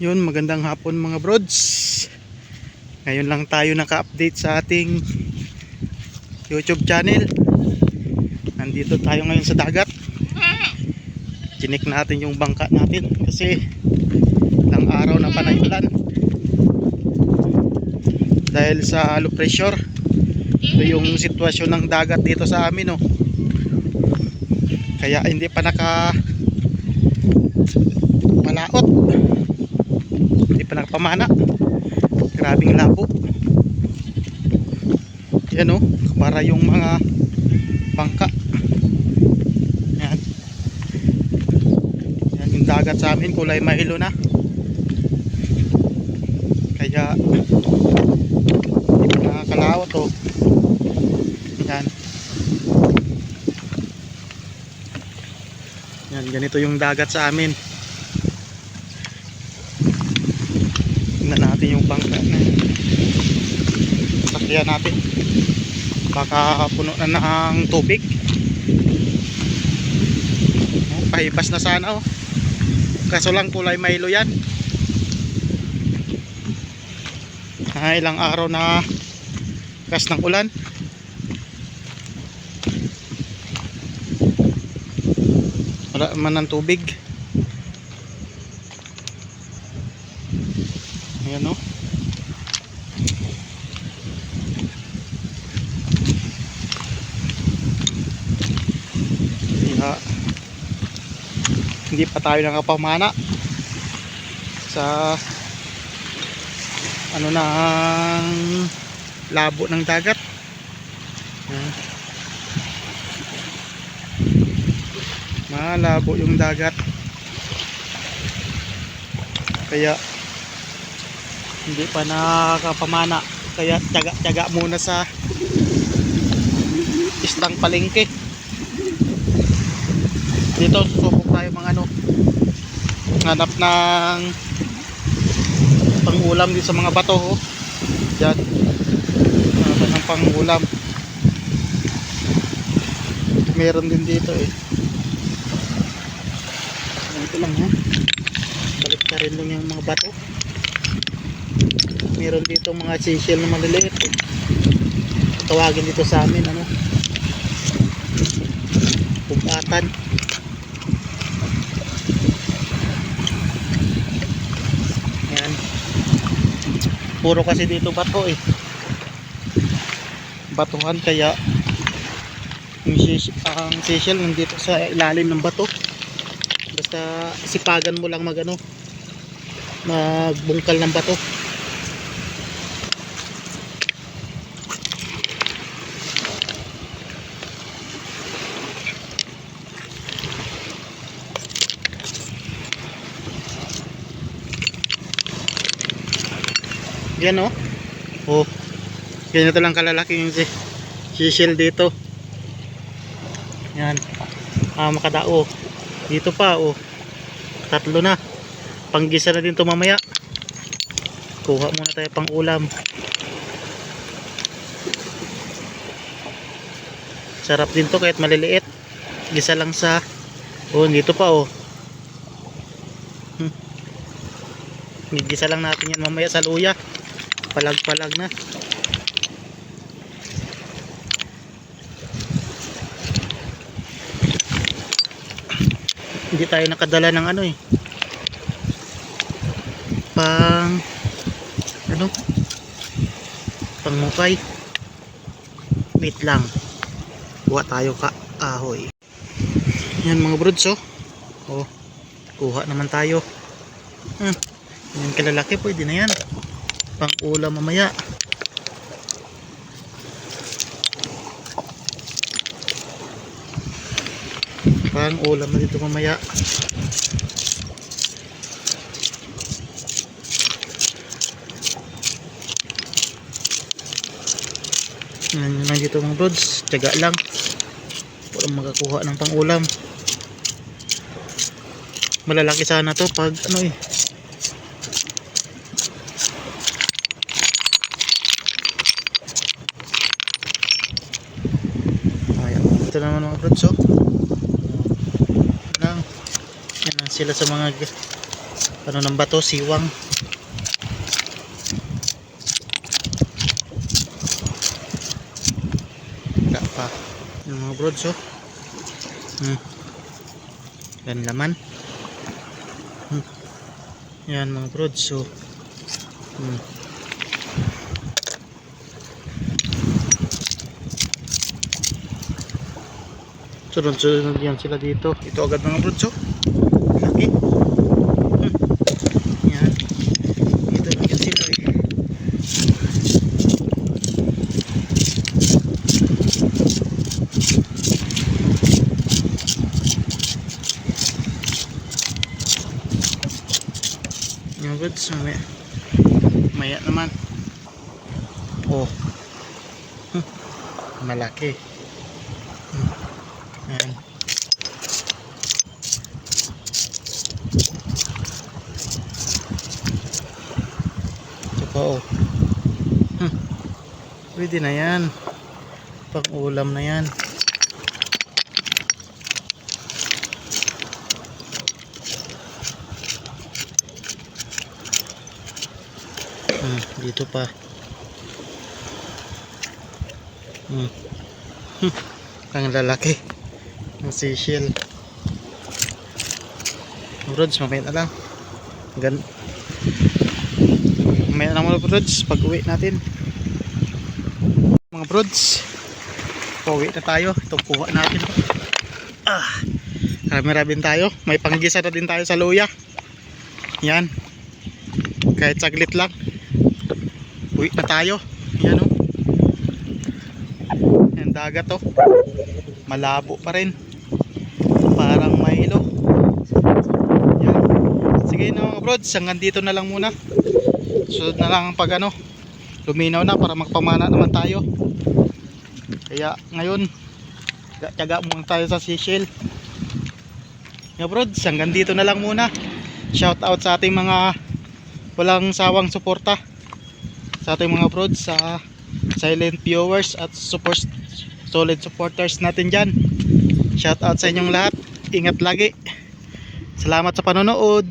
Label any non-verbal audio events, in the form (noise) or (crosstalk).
Yun, magandang hapon mga brods. Ngayon lang tayo naka-update sa ating YouTube channel. Nandito tayo ngayon sa dagat. Chinik natin yung bangka natin kasi ilang araw na panay ulan. Dahil sa low pressure. Ito yung sitwasyon ng dagat dito sa amin oh. Kaya hindi pa naka malaot hindi pa nakapamana. Grabing labo. Yan o para yung mga bangka. Yan. Yan yung dagat sa amin. Kulay mahilo na. Kaya hindi pa nakakalaot o yan. Yan ganito yung dagat sa amin Tingnan natin yung bangka na sakyan natin. Baka puno na ng tubig. Oh, pahipas na sana oh. Kaso lang kulay Milo yan. Ah, ilang araw na kas ng ulan. Wala man ng tubig. Ayan o. Kaya, hindi pa tayo nakapamana sa ano na ang labo ng dagat. Malabo yung dagat. Kaya hindi pa nakakapamana. Kaya tiyaga-tiyaga muna sa istang palengke. Dito susubok tayo mga ano hanap ng pangulam dito sa mga bato oh. dyan hanap ng pangulam. Meron din dito eh. Ito lang ha? Balik na rin lang yung mga bato meron dito mga seashell na maliliit. Eh. tawagin dito sa amin ano? Kumpatan yan puro kasi dito bato eh. Batuhan kaya yung seashell, ang seashell nandito sa ilalim ng bato. Basta sipagan mo lang mag ano magbungkal ng bato Yan oh. Oh. Ganito lang kalalaki yung si seashell dito. Yan. Ah, makadao. Dito pa oh. Tatlo na. Panggisa na din to mamaya. Kuha muna tayo pang ulam. Sarap din to kahit maliliit. Gisa lang sa Oh, dito pa oh. Hmm. Gigisa lang natin yan mamaya sa luya palag-palag na. Hindi tayo nakadala ng ano eh. Pang ano? Pang mukay wait lang. Kuha tayo ka ahoy. Yan mga brods oh. Oh kuha naman tayo. Hmm. yan kalalaki pwede na yan pang ulam mamaya. Pang ulam dito mamaya. Yan yun lang dito mga brods tiyaga lang. Walang makakuha ng pang ulam malalaki sana to pag ano eh Ayan, ito naman mga oh. Lang sila sa mga ano nang bato, siwang. Wala pa. Yung mga brods oh. Hmm. Yan laman. Hmm. Yan mga brods so. Hmm. Sunod-sunod yan sila dito. Ito agad mga brods oh. Laki. Hmm. Yan. Ito lang yan sila eh. Yung. Maya naman. Oh. Malaki. Ayan. Ito pa oh. Hmm. Pwede na yan. Pang ulam na yan. Hmm, dito pa. Hmm. Hmm. (laughs) Ang lalaki. Ang seashell. Brods, mamaya na lang. Gan na mga brods, pag uwi natin. Mga brods, pauwi na tayo. Ito kuha natin. Ah, marami tayo. May panggisa na din tayo sa luya. Yan. Kahit saglit lang. Uwi na tayo. Yan o. Yan dagat o. Malabo pa rin. Parang Milo. Yan. Sige na mga brods. Hanggang dito na lang muna. Sunod na lang pag ano. Luminaw na para magpamana naman tayo. Kaya ngayon. Tiyaga muna tayo sa Seychelles. Yan brods. Hanggang dito na lang muna. Shout out sa ating mga walang sawang suporta sa ating mga brods sa silent viewers at support, solid supporters natin dyan shout out sa inyong lahat ingat lagi salamat sa panonood